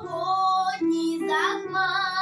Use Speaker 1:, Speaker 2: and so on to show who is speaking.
Speaker 1: Сьогодні за хмар.